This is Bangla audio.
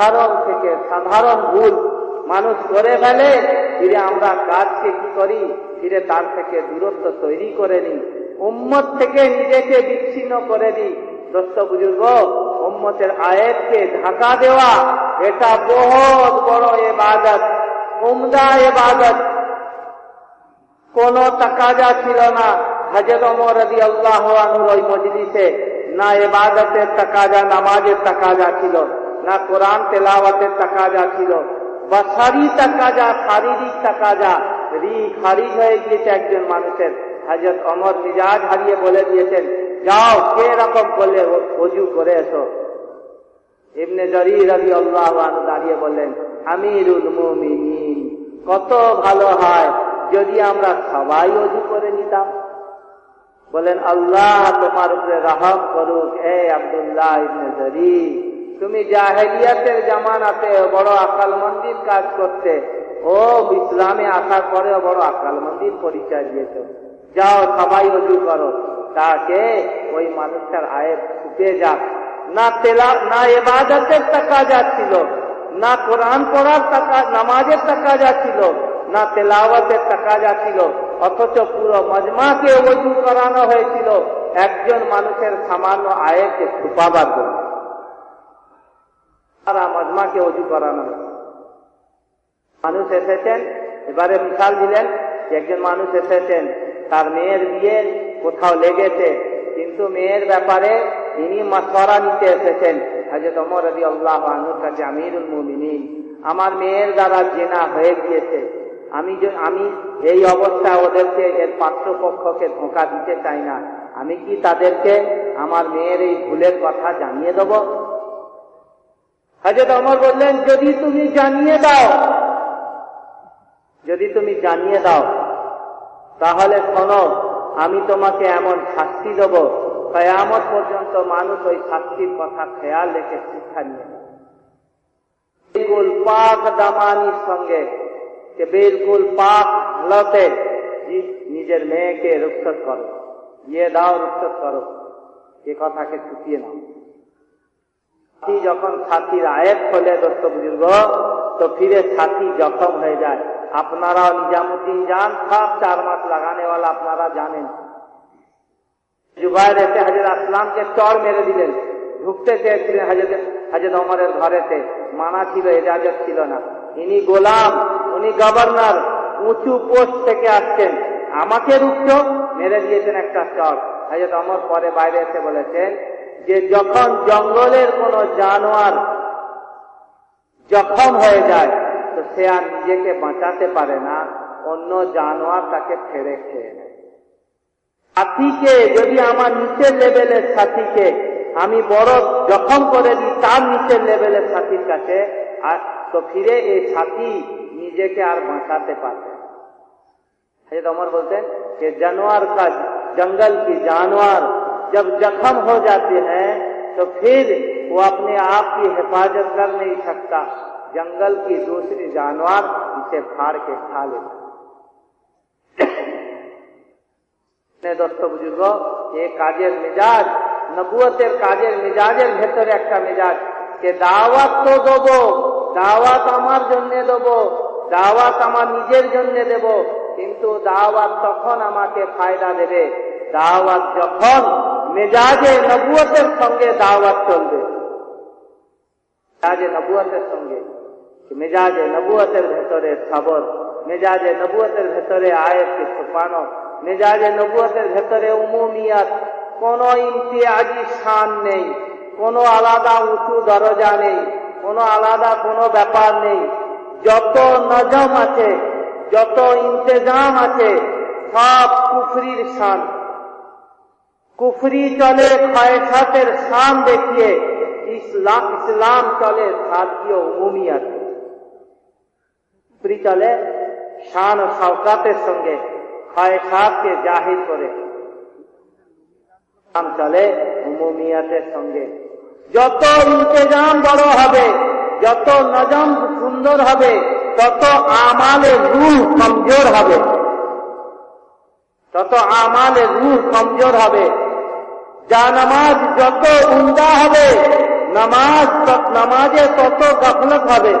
সাধারণ থেকে সাধারণ ভুল মানুষ করে ফেলে, ফিরে আমরা কাজকে কি করি? ফিরে তার থেকে দূরত্ব তৈরি করে নিই। উম্মত থেকে নিজেকে বিচ্ছিন্ন করে দিই। দোস্ত বুজুর্গ, উম্মতের আয়েতকে ঢাকা দেওয়া, এটা বহুত বড় এবাদত, উমদা এবাদত। কোন তাকাজা ছিল না। হজরত ওমর রবি আল্লাহ আনুর ওই মজলিসে না এবাদতের তাকাজা, নামাজের তাকাজা ছিল। না কোরআন তেলাওয়াতের তাকাজা ছিল। বা সারি তাকাজা, শারীরিক তাকাজা। রি খারিজ হয়ে গিয়েছে একজন মানুষের। হজরত অমর মিজাজ হারিয়ে বলে দিয়েছেন, যাও কে রকম বললে অজু করে এসো। ইবনে জরি রবি আল্লাহ দাঁড়িয়ে বললেন, আমিরুল মুমিনিন, কত ভালো হয় যদি আমরা সবাই অজু করে নিতাম। বলেন আল্লাহ তোমার উপরে রাহম করুক, এ আবদুল্লাহ ইবনে জরি তুমি জাহেলিয়াতের জামানাতে বড় আকাল মন্দির কাজ করতে। ও ইসলামে আসার পরেও বড় আকাল মন্দির পরিচয় দিয়েছ। যাও সবাই অজু করো। তাকে ওই মানুষটার আয়ের ছুটে যাক। না তেলা না এবাদতের টাকা যাচ্ছিল না কোরআন পড়ার টাকা নামাজের টাকা যাচ্ছিল না তেলাওয়াতের টাকা যাচ্ছিল অথচ পুরো মজমাকে অজু করানো হয়েছিল। একজন মানুষের সামান্য আয়কে ছুপাবার জন্য। সারা মজমাকে অজু করানো মানুষ এসেছেন, এবারে মিশাল দিলেন যে একজন মানুষ এসেছেন, তার মেয়ের বিয়ে কোথাও লেগেছে, কিন্তু মেয়ের ব্যাপারে তিনি মশওয়ারা নিতে এসেছেন। হাজরত অমর রবি আল্লাহ আনুর কাছে, আমিরুল আমার মেয়ের দ্বারা জেনা হয়ে গিয়েছে। আমি আমি এই অবস্থা ওদেরকে, এর পাত্রপক্ষকে ধোঁকা দিতে চাই না। আমি কি তাদেরকে আমার মেয়ের এই ভুলের কথা জানিয়ে দেব? হাজরত অমর বললেন, যদি তুমি জানিয়ে দাও, যদি তুমি জানিয়ে দাও, তাহলে শোনো, আমি তোমাকে এমন শাস্তি দেব। কয়ামত পর্যন্ত মানুষ ওই শাস্তির কথা খেয়াল রেখে শিক্ষা নিয়ে বিলকুল পাক দামানির সঙ্গে, যে বিলকুল পাক হালতে নিজের মেয়েকে রুক্ষত করো। বিয়ে দাও রুক্ষত করো। এ কথাকে ছুটিয়ে নাও। সাথী যখন ছাতির আয়েত খোলে দোস্ত বুজুর্গ তো ফিরে ছাতি জখম হয়ে যায়। আপনারা নিজামুদ্দিন যান সব চার মাস লাগানেওয়ালা আপনারা জানেন। জুবাইর এসে হাজর আসলামকে চর মেরে দিলেন। ঢুকতে চেয়েছিলেন হাজর হাজর অমরের ঘরেতে। মানা ছিল, এজাজত ছিল না। ইনি গোলাম, উনি গভর্নর, উঁচু পোস্ট থেকে আসছেন। আমাকে রুখছ, মেরে দিয়েছেন একটা চর। হাজর অমর পরে বাইরে এসে বলেছেন যে যখন জঙ্গলের কোন জানোয়ার জখম হয়ে যায়, তো সে আর নিজেকে বাঁচাতে পারে না, অন্য জানোয়ার তাকে ফেরে খেয়ে সাথীকে, যদি আমার নিচের লেভেলের সাথীকে আমি বড় জখম করে দিই, তার নিচের লেভেলের সাথীর কাছে, আর তো ফিরে এই সাথী নিজেকে আর বাঁচাতে পারবে তোমার বলতেন যে জানোয়ার কাজ, জঙ্গল কি জানোয়ার जब जख्म हो जाते हैं तो फिर वो अपने आप की हिफाजत कर नहीं सकता जंगल की दूसरी जानवर इसे फाड़ के खा लेता দোস্ত বুজুর্গ এ কাজের মেজাজ নবুয়তের কাজের মেজাজের ভেতরে একটা মেজাজ যে দাওয়াত তো দেব দাওয়াত আমার জন্য দেব দাওয়াত আমার নিজের জন্য দেব কিন্তু দাওয়াত তখন আমাকে ফায়দা দেবে দাওয়াত যখন মেজাজে নবুয়তের সঙ্গে দাওয়াত চলবে, মেজাজে নবুয়তের সঙ্গে, মেজাজে নবুয়তের ভেতরে খবর মেজাজে নবুয়তের ভেতরে আয়েতকে ছুপানো, মেজাজে নবুয়তের ভেতরে উমুমিয়াত, কোন ইমতিয়াজি শান নেই, কোনো আলাদা উঁচু দরজা নেই, কোনো আলাদা কোনো ব্যাপার নেই। যত নজম আছে, যত ইন্তজাম আছে, সব কুফরির শান। কুফরি চলে, খয়সাতের শান দেখিয়ে ইসলাম ইসলাম চলে সাদীয় উমুমিয়াত কুফরি চলে, শান ও সঙ্গে খয়সাতকে জাহির করে। চলে উমুমিয়াতের সঙ্গে। যত ইন্তজাম বড় হবে, যত নজম সুন্দর হবে, তত আমালে রুহ কমজোর হবে। তত আমালে রুহ কমজোর হবে। যা নামাজ যত উন্দা হবে নামাজ নামাজে তত গাফলত হবে।